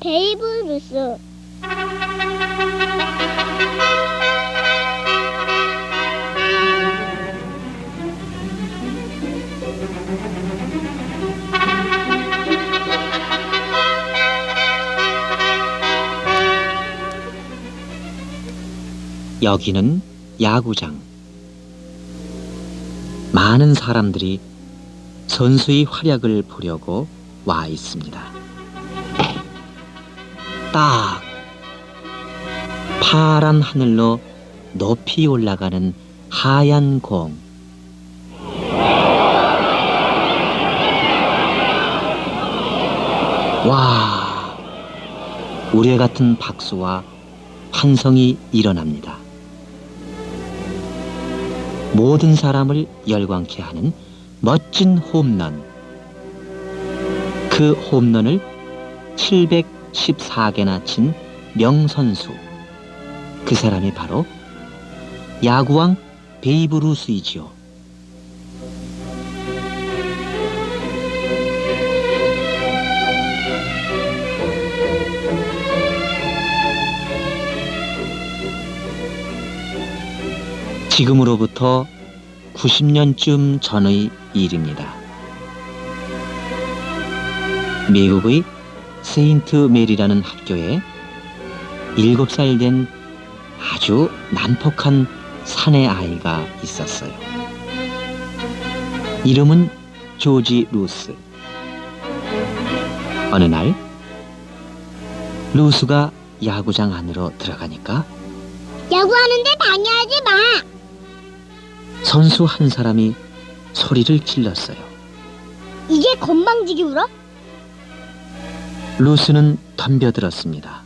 베이브 루스. 여기는 야구장. 많은 사람들이 선수의 활약을 보려고 와 있습니다. 딱 파란 하늘로 높이 올라가는 하얀 공. 와, 우레 같은 박수와 환성이 일어납니다. 모든 사람을 열광케 하는 멋진 홈런. 그 홈런을 714개나 친 명선수. 그 사람이 바로 야구왕 베이브 루스이지요. 지금으로부터 90년쯤 전의 일입니다. 미국의 세인트 메리라는 학교에 7살 된 아주 난폭한 사내 아이가 있었어요. 이름은 조지 루스. 어느 날 루스가 야구장 안으로 들어가니까 야구하는데 방해하지 마. 선수 한 사람이 소리를 질렀어요. 이게 건방지게 울어? 루스는 덤벼들었습니다.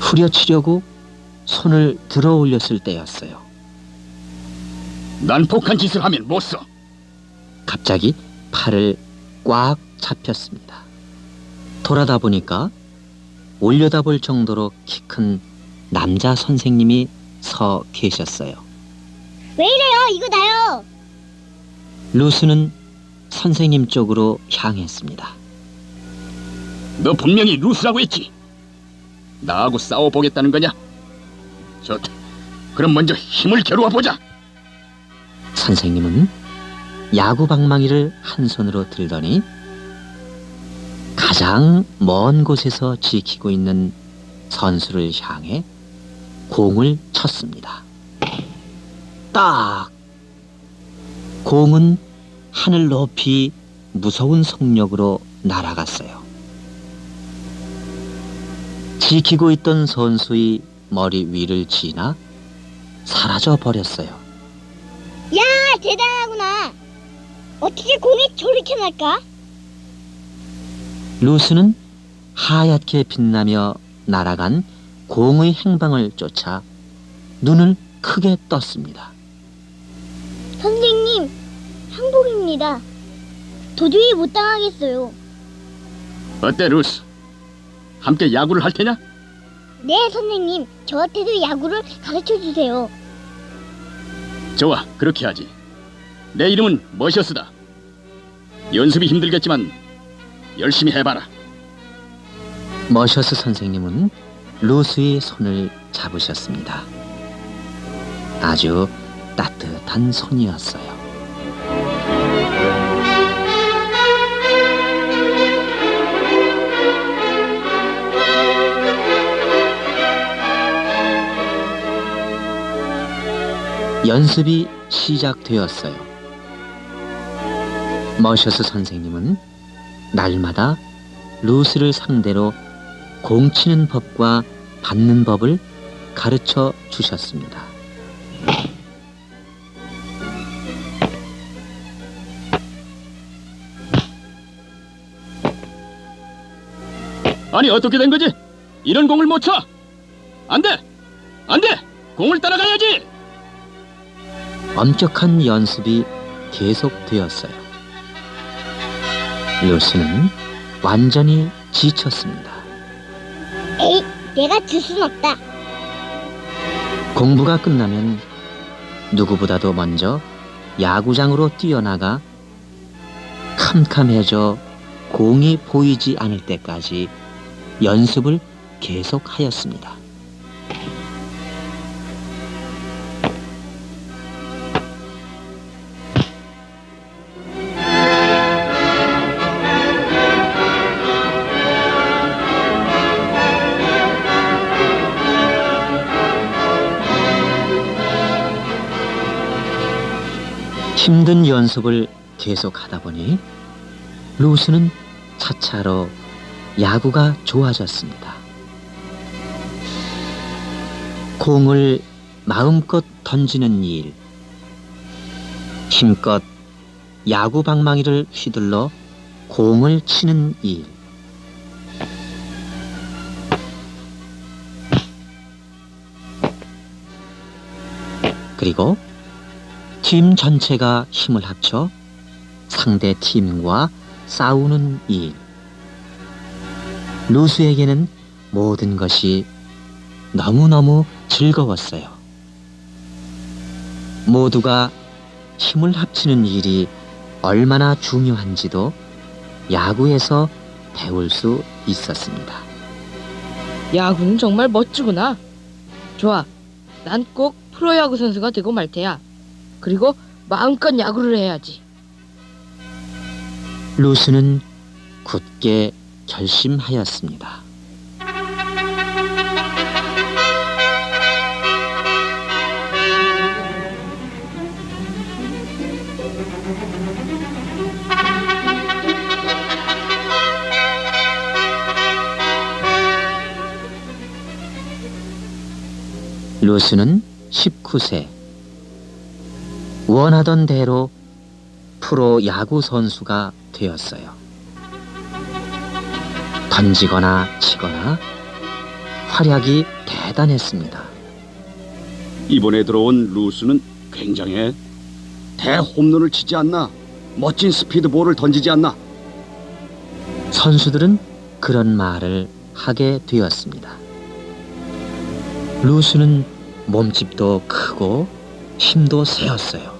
후려치려고 손을 들어 올렸을 때였어요. 난 폭한 짓을 하면 못 써. 갑자기 팔을 꽉 잡혔습니다. 돌아다 보니까 올려다볼 정도로 키 큰 남자 선생님이 서 계셨어요. 왜 이래요? 이거 나요. 루스는 선생님 쪽으로 향했습니다. 너 분명히 루스라고 했지. 나하고 싸워보겠다는 거냐? 좋다. 그럼 먼저 힘을 겨루어 보자. 선생님은 야구 방망이를 한 손으로 들더니 가장 먼 곳에서 지키고 있는 선수를 향해 공을 쳤습니다. 딱! 공은 하늘 높이 무서운 속력으로 날아갔어요. 지키고 있던 선수의 머리 위를 지나 사라져 버렸어요. 야, 대단하구나. 어떻게 공이 저렇게 날까? 루스는 하얗게 빛나며 날아간 공의 행방을 쫓아 눈을 크게 떴습니다. 선생님, 항복입니다. 도저히 못 당하겠어요. 어때, 루스? 함께 야구를 할 테냐? 네, 선생님. 저한테도 야구를 가르쳐 주세요. 좋아, 그렇게 하지. 내 이름은 머셔스다. 연습이 힘들겠지만 열심히 해봐라. 머셔스 선생님은 루스의 손을 잡으셨습니다. 아주 따뜻한 손이었어요. 연습이 시작되었어요. 머셔스 선생님은 날마다 루스를 상대로 공 치는 법과 받는 법을 가르쳐 주셨습니다. 아니, 어떻게 된 거지? 이런 공을 못 쳐! 안 돼! 안 돼! 공을 따라가야지! 엄격한 연습이 계속되었어요. 루스는 완전히 지쳤습니다. 에이, 내가 질순 없다. 공부가 끝나면 누구보다도 먼저 야구장으로 뛰어나가 캄캄해져 공이 보이지 않을 때까지 연습을 계속하였습니다. 힘든 연습을 계속하다 보니 루스는 차차로 야구가 좋아졌습니다. 공을 마음껏 던지는 일, 힘껏 야구 방망이를 휘둘러 공을 치는 일, 그리고 팀 전체가 힘을 합쳐 상대 팀과 싸우는 일. 루스에게는 모든 것이 너무너무 즐거웠어요. 모두가 힘을 합치는 일이 얼마나 중요한지도 야구에서 배울 수 있었습니다. 야구는 정말 멋지구나. 좋아. 난 꼭 프로야구 선수가 되고 말 테야. 그리고 마음껏 야구를 해야지. 루스는 굳게 결심하였습니다. 루스는 19세. 원하던 대로 프로 야구 선수가 되었어요. 던지거나 치거나 활약이 대단했습니다. 이번에 들어온 루스는 굉장해. 대홈런을 치지 않나? 멋진 스피드볼을 던지지 않나? 선수들은 그런 말을 하게 되었습니다. 루스는 몸집도 크고 힘도 세었어요.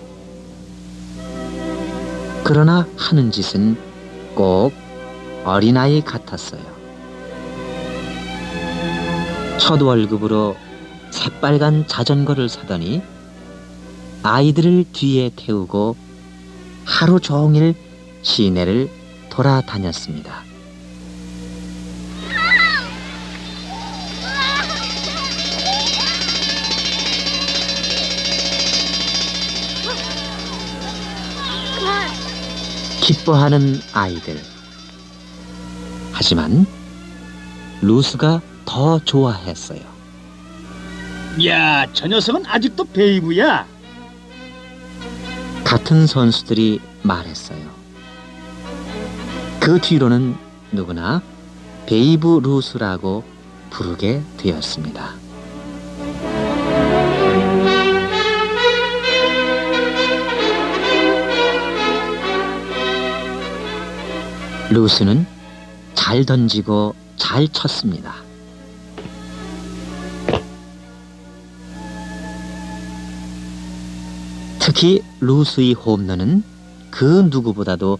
그러나 하는 짓은 꼭 어린아이 같았어요. 첫 월급으로 새빨간 자전거를 사더니 아이들을 뒤에 태우고 하루 종일 시내를 돌아다녔습니다. 기뻐하는 아이들. 하지만 루스가 더 좋아했어요. 야, 저 녀석은 아직도 베이브야. 같은 선수들이 말했어요. 그 뒤로는 누구나 베이브 루스라고 부르게 되었습니다. 루스는 잘 던지고 잘 쳤습니다. 특히 루스의 홈런은 그 누구보다도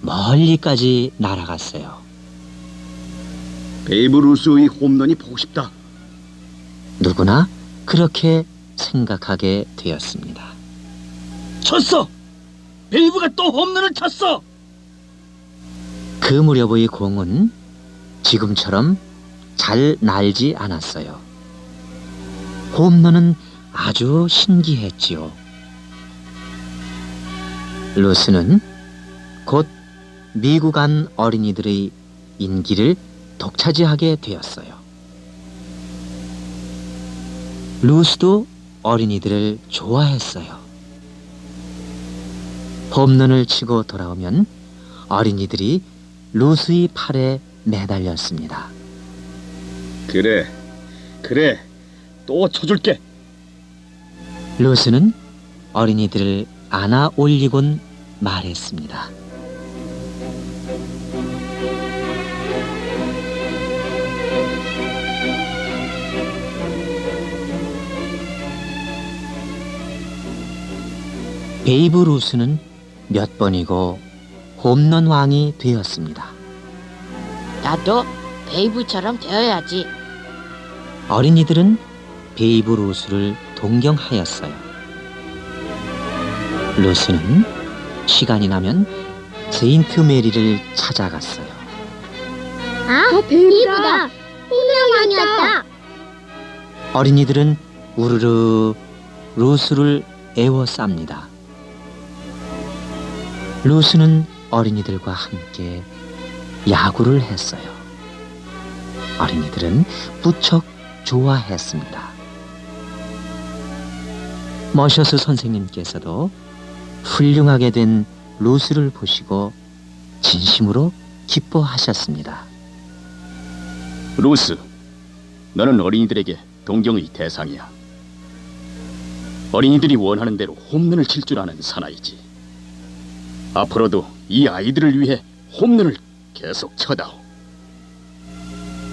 멀리까지 날아갔어요. 베이브 루스의 홈런이 보고 싶다. 누구나 그렇게 생각하게 되었습니다. 쳤어. 베이브가 또 홈런을 쳤어. 그 무렵의 공은 지금처럼 잘 날지 않았어요. 홈런은 아주 신기했지요. 루스는 곧 미국 안 어린이들의 인기를 독차지하게 되었어요. 루스도 어린이들을 좋아했어요. 홈런을 치고 돌아오면 어린이들이 루스의 팔에 매달렸습니다. 그래, 그래. 또 쳐줄게. 루스는 어린이들을 안아 올리곤 말했습니다. 베이브 루스는 몇 번이고 홈런 왕이 되었습니다. 나도 베이브처럼 되어야지. 어린이들은 베이브 로스를 동경하였어요. 로스는 시간이 나면 세인트 메리를 찾아갔어요. 아, 베이브다. 홈런왕이었다. 어린이들은 우르르 로스를 애워쌉니다. 로스는 어린이들과 함께 야구를 했어요. 어린이들은 무척 좋아했습니다. 머셔스 선생님께서도 훌륭하게 된 로스를 보시고 진심으로 기뻐하셨습니다. 루스, 너는 어린이들에게 동경의 대상이야. 어린이들이 원하는 대로 홈런을 칠 줄 아는 사나이지. 앞으로도 이 아이들을 위해 홈런을 계속 쳐다오.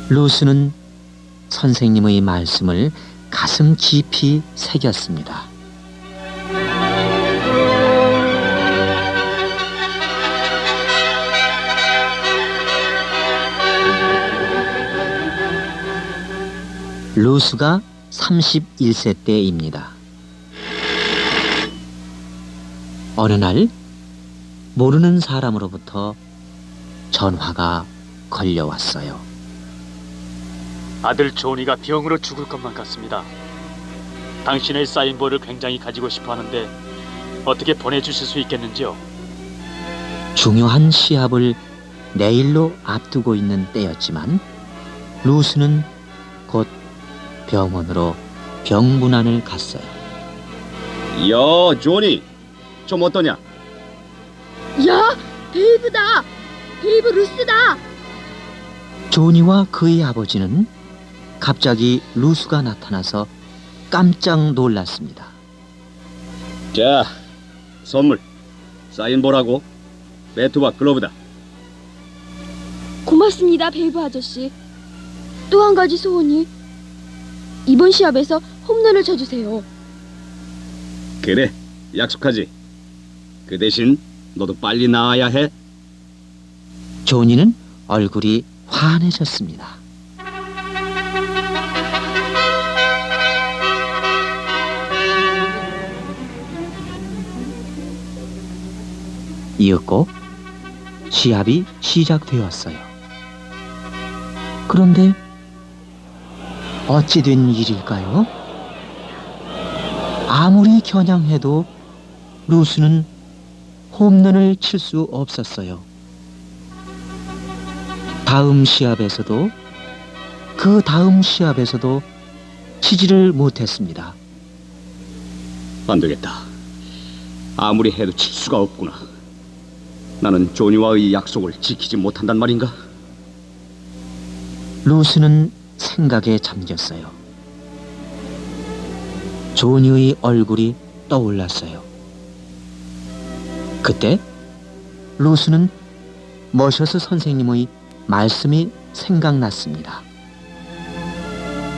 로스는 선생님의 말씀을 가슴 깊이 새겼습니다. 로스가 31세 때입니다. 어느 날 모르는 사람으로부터 전화가 걸려왔어요. 아들 조니가 병으로 죽을 것만 같습니다. 당신의 사인볼을 굉장히 가지고 싶어 하는데 어떻게 보내주실 수 있겠는지요? 중요한 시합을 내일로 앞두고 있는 때였지만 루스는 곧 병원으로 병문안을 갔어요. 야, 조니, 좀 어떠냐? 야, 베이브다. 베이브 루스다. 조니와 그의 아버지는 갑자기 루스가 나타나서 깜짝 놀랐습니다. 자, 선물. 사인볼하고 배트와 글러브다. 고맙습니다, 베이브 아저씨. 또 한 가지 소원이 이번 시합에서 홈런을 쳐주세요. 그래, 약속하지. 그 대신 너도 빨리 나와야 해. 조니는 얼굴이 환해졌습니다. 이었고 시합이 시작되었어요. 그런데 어찌 된 일일까요? 아무리 겨냥해도 루스는 홈런을 칠 수 없었어요. 다음 시합에서도 그 다음 시합에서도 치지를 못했습니다. 안 되겠다. 아무리 해도 칠 수가 없구나. 나는 조니와의 약속을 지키지 못한단 말인가? 루스는 생각에 잠겼어요. 조니의 얼굴이 떠올랐어요. 그때 루스는 머셔스 선생님의 말씀이 생각났습니다.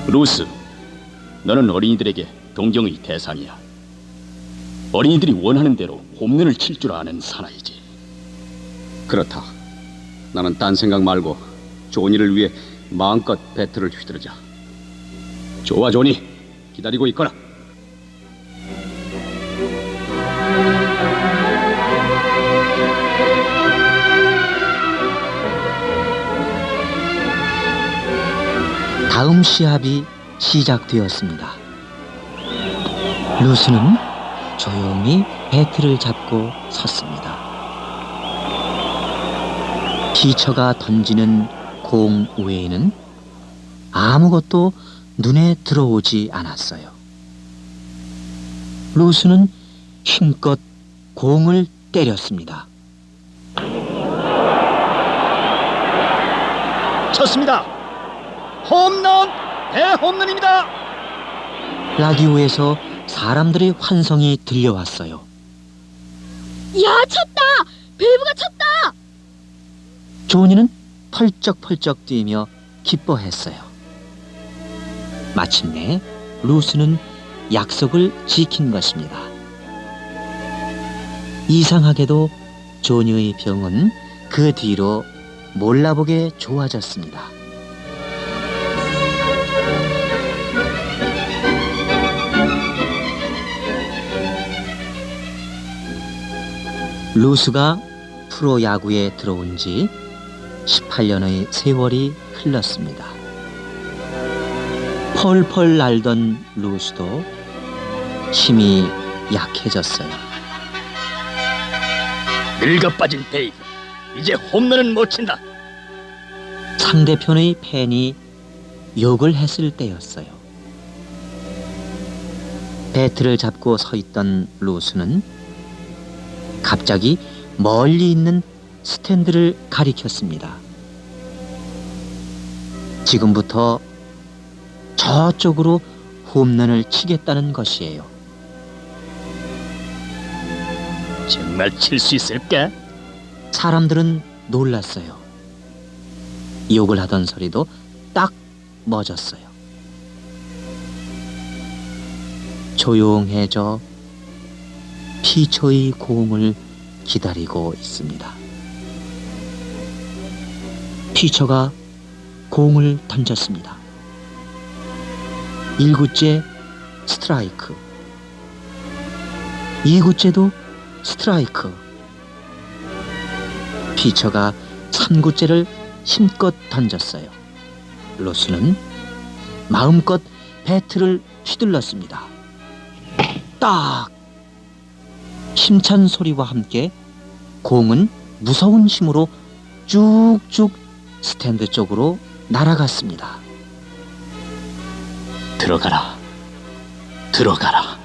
루스, 너는 어린이들에게 동경의 대상이야. 어린이들이 원하는 대로 홈런을 칠 줄 아는 사나이지. 그렇다. 나는 딴 생각 말고 조니를 위해 마음껏 배트를 휘두르자. 좋아, 조니. 기다리고 있거라. 다음 시합이 시작되었습니다. 루스는 조용히 배트를 잡고 섰습니다. 피처가 던지는 공 외에는 아무것도 눈에 들어오지 않았어요. 루스는 힘껏 공을 때렸습니다. 쳤습니다. 홈런! 대홈런입니다! 라디오에서 사람들의 환성이 들려왔어요. 야, 쳤다! 베이브가 쳤다! 조니는 펄쩍펄쩍 뛰며 기뻐했어요. 마침내 루스는 약속을 지킨 것입니다. 이상하게도 조니의 병은 그 뒤로 몰라보게 좋아졌습니다. 루스가 프로야구에 들어온 지 18년의 세월이 흘렀습니다. 펄펄 날던 루스도 힘이 약해졌어요. 늙어 빠진 베이브. 이제 홈런은 못 친다. 상대편의 팬이 욕을 했을 때였어요. 배트를 잡고 서 있던 루스는 갑자기 멀리 있는 스탠드를 가리켰습니다. 지금부터 저쪽으로 홈런을 치겠다는 것이에요. 정말 칠 수 있을까? 사람들은 놀랐어요. 욕을 하던 소리도 딱 멎었어요. 조용해져 피초의 공을 기다리고 있습니다. 피처가 공을 던졌습니다. 1구째 스트라이크. 2구째도 스트라이크. 피처가 3구째를 힘껏 던졌어요. 로스는 마음껏 배트를 휘둘렀습니다. 딱! 힘찬 소리와 함께 공은 무서운 힘으로 쭉쭉 스탠드 쪽으로 날아갔습니다. 들어가라. 들어가라.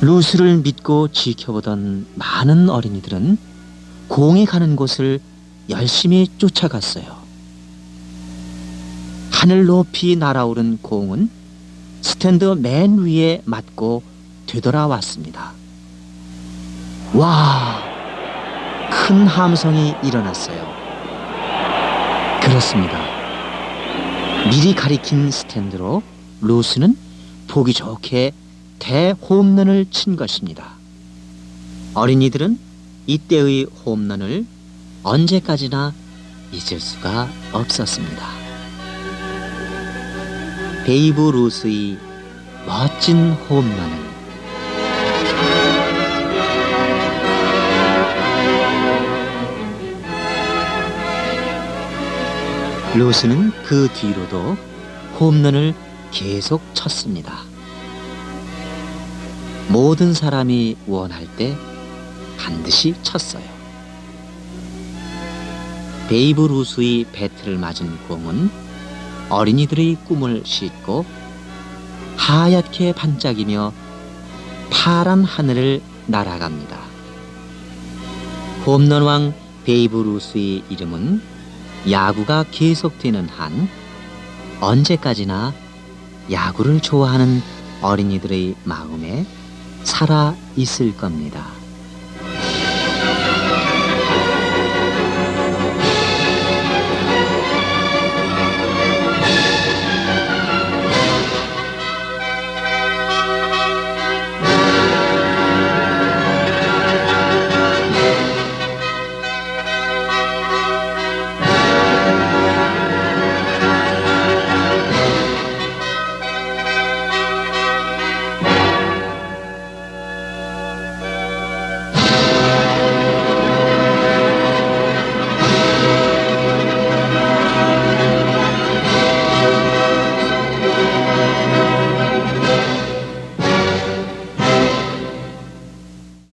루스를 믿고 지켜보던 많은 어린이들은 공이 가는 곳을 열심히 쫓아갔어요. 하늘 높이 날아오른 공은 스탠드 맨 위에 맞고 되돌아왔습니다. 와! 큰 함성이 일어났어요. 그렇습니다. 미리 가리킨 스탠드로 루스는 보기 좋게 대홈런을 친 것입니다. 어린이들은 이때의 홈런을 언제까지나 잊을 수가 없었습니다. 베이브 루스의 멋진 홈런을 루스는 그 뒤로도 홈런을 계속 쳤습니다. 모든 사람이 원할 때 반드시 쳤어요. 베이브 루스의 배트를 맞은 공은 어린이들의 꿈을 싣고 하얗게 반짝이며 파란 하늘을 날아갑니다. 홈런왕 베이브 루스의 이름은 야구가 계속되는 한 언제까지나 야구를 좋아하는 어린이들의 마음에 살아 있을 겁니다.